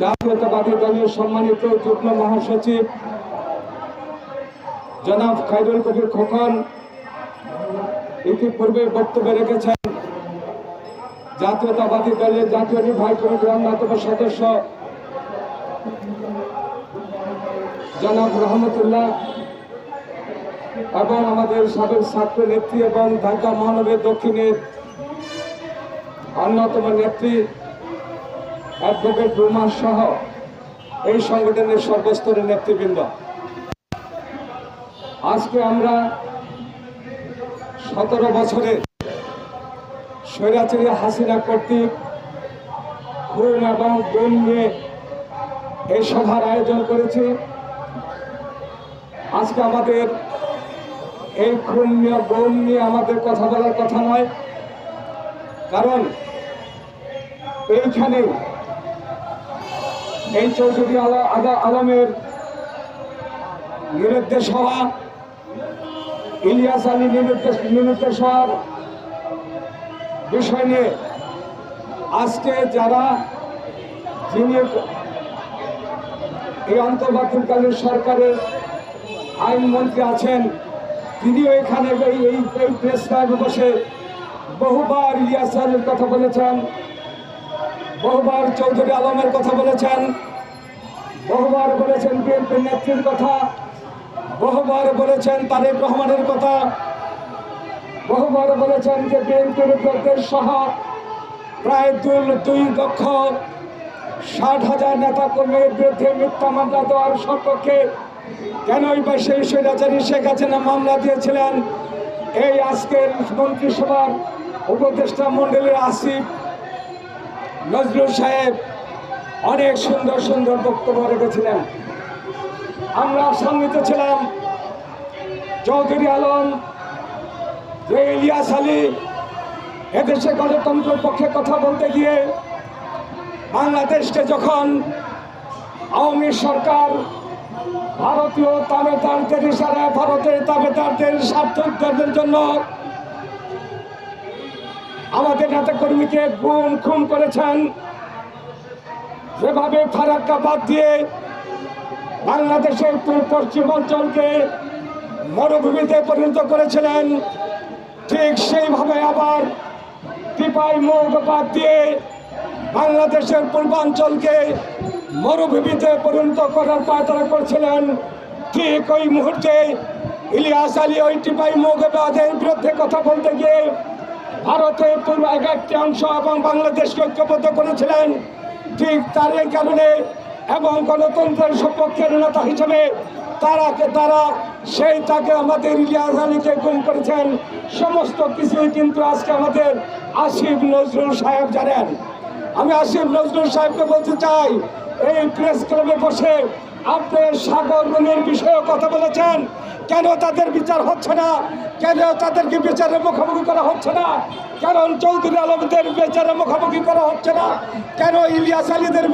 জাতীয়তাবাদী দলের সম্মানিত যুগ্ম মহাসচিব জনাব খাইরুল কবির খোকন ইতিপূর্বে বক্তব্য রেখেছেন, জাতীয়তাবাদী দলের জাতীয় নির্বাহী কমিটির অন্যতম সদস্য জনাব রহমতুল্লাহ এবং আমাদের সাবেক ছাত্র নেত্রী এবং ঢাকা মহানগর দক্ষিণের অন্যতম নেত্রী অ্যাডভোকেট রুমা সহ এই সংগঠনের সর্বস্তরের নেতৃবৃন্দ। আজকে আমরা সতেরো বছরে স্বৈরাচারী হাসিনা কর্তৃক খুন এবং গুম নিয়ে এই সভার আয়োজন করেছি। আজকে আমাদের এই খুন নিয়ে গুম নিয়ে আমাদের কথা বলার কথা নয়, কারণ এইখানে এই চৌধুরী আলা আলমের নিরুদ্দেশ হওয়া, ইলিয়াস আলী নিরুদ্দেশ নিরুদ্দেশ হওয়ার বিষয় নিয়ে আজকে যারা যিনি এই অন্তর্বর্তীকালীন সরকারের আইনমন্ত্রী আছেন, তিনিও এখানে এই এই প্রেস বসে বহুবার ইলিয়াস আলীর কথা বলেছেন। বহুবার চৌধুরী আলমের কথা বলেছেন, বহুবার বলেছেন বিএনপির নেত্রীর কথা, বহুবার বলেছেন তারেক রহমানের কথা, বহুবার বলেছেন যে বিএনপির প্রত্যেক সহ প্রায় দুই দুই লক্ষ ষাট হাজার নেতা কর্মীর বিরুদ্ধে মিথ্যা মামলা দেওয়ার সপক্ষে কেনই বা সেই স্বৈরাচারী শেখ হাসিনা মামলা দিয়েছিলেন? এই আজকের মন্ত্রিসভার উপদেষ্টা মণ্ডলীর আসিফ নজরুল সাহেব অনেক সুন্দর সুন্দর বক্তব্য রেখেছিলেন। আমরা সম্মিত ছিলাম চৌধুরী আলম, যে ইলিয়াস আলী, এদেশে গণতন্ত্রের পক্ষে কথা বলতে গিয়ে বাংলাদেশকে যখন আওয়ামী সরকার ভারতীয় তাবেদারদের ইশারায়, ভারতের তাবেদারদের স্বার্থ উদ্ধারের জন্য আমাদের নেতা কর্মীকে গুম খুন করেছেন। যেভাবে ফারাক্কা বাদ দিয়ে বাংলাদেশের পূর্ব পশ্চিম অঞ্চলকে মরুভূমিতে পরিণত করেছিলেন, ঠিক সেইভাবে আবার টিপাই মুখ বাদ দিয়ে বাংলাদেশের পূর্বাঞ্চলকে মরুভূমিতে পরিণত করার পায়তারা করছিলেন। ঠিক ওই মুহূর্তে ইলিয়াস আলী ওই টিপাই মুখবাদের বিরুদ্ধে কথা বলতে গিয়ে ভারতের পূর্ব এক একটি অংশ এবং বাংলাদেশকে ঐক্যবদ্ধ করেছিলেন ঠিক তার এই কারণে এবং গণতন্ত্রের সপক্ষের নেতা হিসেবে তারাকে তারা, সেই তাকে আমাদের আলীকে গুম করেছেন। সমস্ত কিছুই কিন্তু আজকে আমাদের আসিফ নজরুল সাহেব জানেন। আমি আসিফ নজরুল সাহেবকে বলতে চাই, এই প্রেস ক্লাবে বসে আপনি সাগর রুমের বিষয়ে কথা বলেছেন। কেন তাদের বিচার হচ্ছে না? কেন তাদেরকে বিচারের মুখোমুখি করা হচ্ছে না? কারণ চৌধুরী আলমদের বিচারের মুখোমুখি করা হচ্ছে না? কেন ইলিয়াস আলীদের